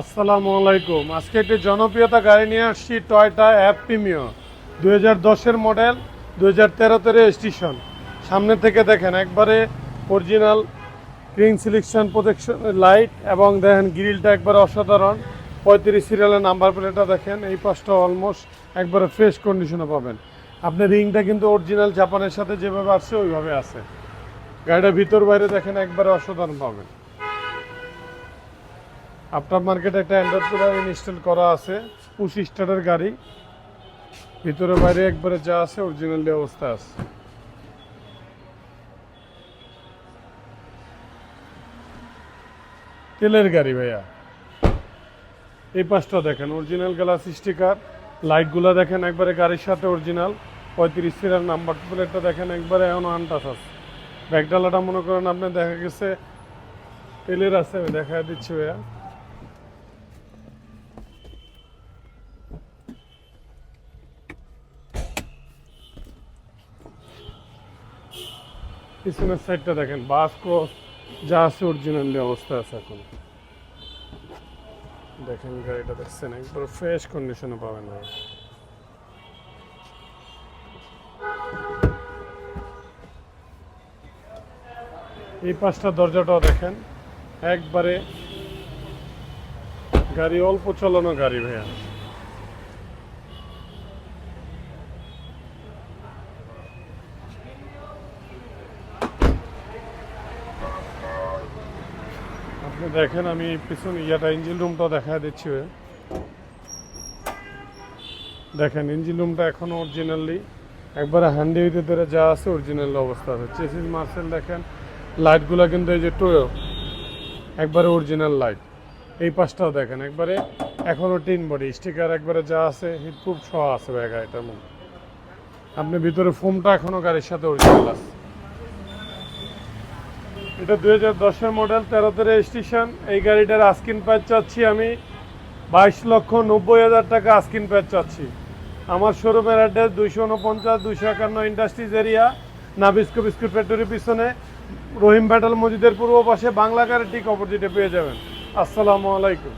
আসসালামু আলাইকুম। আজকে একটি জনপ্রিয়তা গাড়ি নিয়ে আসছি টয়টা অ্যাপ প্রিমিও দু হাজার দশের মডেল দু হাজার তেরোতে রেজিস্ট্রেশন সামনে থেকে দেখেন একবারে original ring selection protection light এবং দেখেন গ্রিলটা একবারে অসাধারণ। পঁয়ত্রিশ সিরিয়ালের নাম্বার প্লেটটা দেখেন, এই পাশটা অলমোস্ট একবারে ফ্রেশ কন্ডিশনে পাবেন। আপনি রিংটা কিন্তু অরিজিনাল জাপানের সাথে যেভাবে আসছে, ওইভাবে আছে। গাড়িটা ভিতর বাইরে দেখেন একবারে অসাধারণ পাবেন। আপনার মার্কেটে একটা অ্যান্ড্রয়েড ইনস্টল করা আছে পুশ স্টারের গাড়ি। ভিতরে বাইরে একবারে যা আছে অরিজিনাল অবস্থা আছে। তেলের গাড়ি ভাইয়া। এই পাশটা দেখেন অরিজিনাল গ্লাস স্টিকার লাইটগুলো দেখেন একবারে গাড়ির সাথে অরিজিনাল পঁয়ত্রিশ সিরার নাম্বার প্লেটটা দেখেন একবারে এখন আনটাস আছে। ব্যাগডালাটা মনে করেন আপনি দেখা গেছে, তেলের আছে দেখা দিচ্ছি ভাইয়া। পিছনের সাইডটা দেখেন, বাস ক্রস যা আছে অরিজিনালি অবস্থা আছে এখন। দেখেন গাড়িটা দেখছেন, একবার ফ্রেশ কন্ডিশনে পাবেন ভাই। এই পাঁচটা দরজাটাও দেখেন, একবারে গাড়ি, অল্প চালানো গাড়ি ভাইয়া। দেখেন, আমি পিছনে ইয়াটা ইঞ্জিন রুমটা দেখা দিচ্ছি। দেখেন ইঞ্জিন রুমটা এখনও অরিজিনালি একবারে হ্যান্ডি হইতে ধরে যা আছে অরিজিনাল অবস্থা আছে। চেসিস মার্সেল দেখেন লাইটগুলো কিন্তু এই যে টোয়ো একবারে অরিজিনাল লাইট এই পাশটাও দেখেন, একবারে এখনও টিন বডি স্টিকার একবারে যা আছে হিটপ্রুফ সহ আছে গাড়িটার মধ্যে। আপনি ভিতরে ফোমটা এখনও গাড়ির সাথে অরিজিনাল আছে। এটা দুই হাজার দশের মডেল তেরোতে রেজিস্ট্রেশন এই গাড়িটার আস্কিন প্রাইস চাচ্ছি আমি বাইশ লক্ষ নব্বই হাজার টাকা আস্কিন প্রাইস চাচ্ছি। আমার শোরুমের অ্যাড্রেস দুইশো উনপঞ্চাশ, দুইশো একান্ন ইন্ডাস্ট্রিজ এরিয়া নাবিস্কো বিস্কুট ফ্যাক্টরির পিছনে। রহিম ব্যাটাল মসজিদের পূর্ব পাশে বাংলা গাড়ি ঠিক অপোজিটে পেয়ে যাবেন। আসসালামু আলাইকুম।